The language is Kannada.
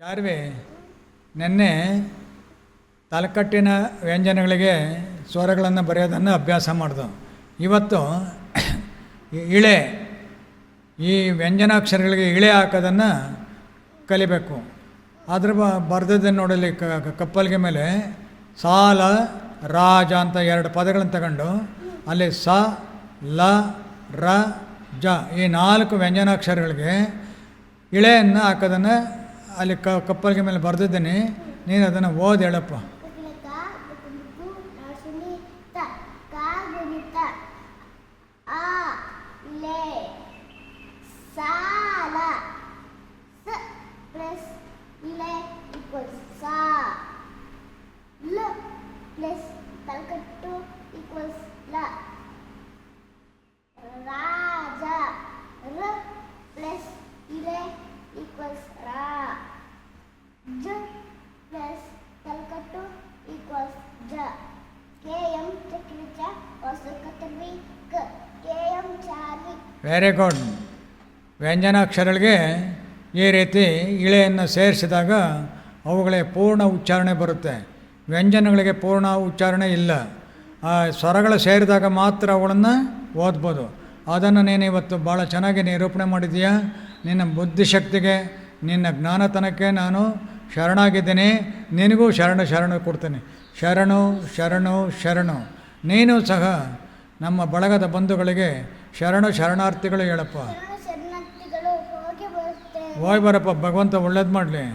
ಚಾರ್ವಿ, ನೆನ್ನೆ ತಲಕಟ್ಟಿನ ವ್ಯಂಜನಗಳಿಗೆ ಸ್ವರಗಳನ್ನು ಬರೆಯೋದನ್ನು ಅಭ್ಯಾಸ ಮಾಡ್ದು. ಇವತ್ತು ಇಳೆ, ಈ ವ್ಯಂಜನಾಕ್ಷರಗಳಿಗೆ ಇಳೆ ಹಾಕೋದನ್ನು ಕಲಿಬೇಕು. ಅದ್ರ ಬರೆದದ್ದನ್ನು ನೋಡಲಿ ಕಪ್ಪಲಿಗೆ ಮೇಲೆ ಸಾಲ, ರಾಜ ಅಂತ ಎರಡು ಪದಗಳನ್ನು ತಗೊಂಡು ಅಲ್ಲಿ ಸ, ಲ, ರ, ಜ ಈ ನಾಲ್ಕು ವ್ಯಂಜನಾಕ್ಷರಗಳಿಗೆ ಇಳೆಯನ್ನು ಹಾಕೋದನ್ನು ಅಲ್ಲಿ ಕ ಕಪ್ಪಲಿಗೆ ಮೇಲೆ ಬರೆದಿದ್ದೇನೆ. ನೀನು ಅದನ್ನು ಓದಿ ಹೇಳಪ್ಪ. ಪ್ಲಸ್ ಲ ರಾಜ ರ ಪ್ಲಸ್ ಇಲೆ ಈಕ್ವಲ್ಸ್ ರಾ ಜ ಪ್ಲಸ್ ತಲಕಟ್ಟು ಈಕ್ವಲ್ಸ್ ಜ ಕೆ ಎಂ ಚಕ್ರಿಚ ಹೊಸಕತವಿ ಕ ಕೆ ಎಂ ಚಾರಿ ವೆರಿ ಗುಡ್ ವ್ಯಂಜನಾಕ್ಷರಗಳಿಗೆ ಈ ರೀತಿ ಇಳೆಯನ್ನು ಸೇರಿಸಿದಾಗ ಅವುಗಳಿಗೆ ಪೂರ್ಣ ಉಚ್ಚಾರಣೆ ಬರುತ್ತೆ. ವ್ಯಂಜನಗಳಿಗೆ ಪೂರ್ಣ ಉಚ್ಚಾರಣೆ ಇಲ್ಲ. ಆ ಸ್ವರಗಳು ಸೇರಿದಾಗ ಮಾತ್ರ ಅವುಗಳನ್ನು ಓದ್ಬೋದು. ಅದನ್ನು ನೀನು ಇವತ್ತು ಭಾಳ ಚೆನ್ನಾಗಿ ನಿರೂಪಣೆ ಮಾಡಿದ್ದೀಯಾ? ನಿನ್ನ ಬುದ್ಧಿಶಕ್ತಿಗೆ, ನಿನ್ನ ಜ್ಞಾನತನಕ್ಕೆ ನಾನು ಶರಣಾಗಿದ್ದೀನಿ. ನಿನಗೂ ಶರಣ ಶರಣ ಕೊಡ್ತೀನಿ. ಶರಣು ಶರಣು ಶರಣು. ನೀನು ಸಹ ನಮ್ಮ ಬಳಗದ ಬಂಧುಗಳಿಗೆ ಶರಣು ಶರಣಾರ್ಥಿಗಳು ಹೇಳಪ್ಪ. ಹೋಗಿ ಬರಪ್ಪ ಭಗವಂತ ಒಳ್ಳೇದು ಮಾಡಲಿ.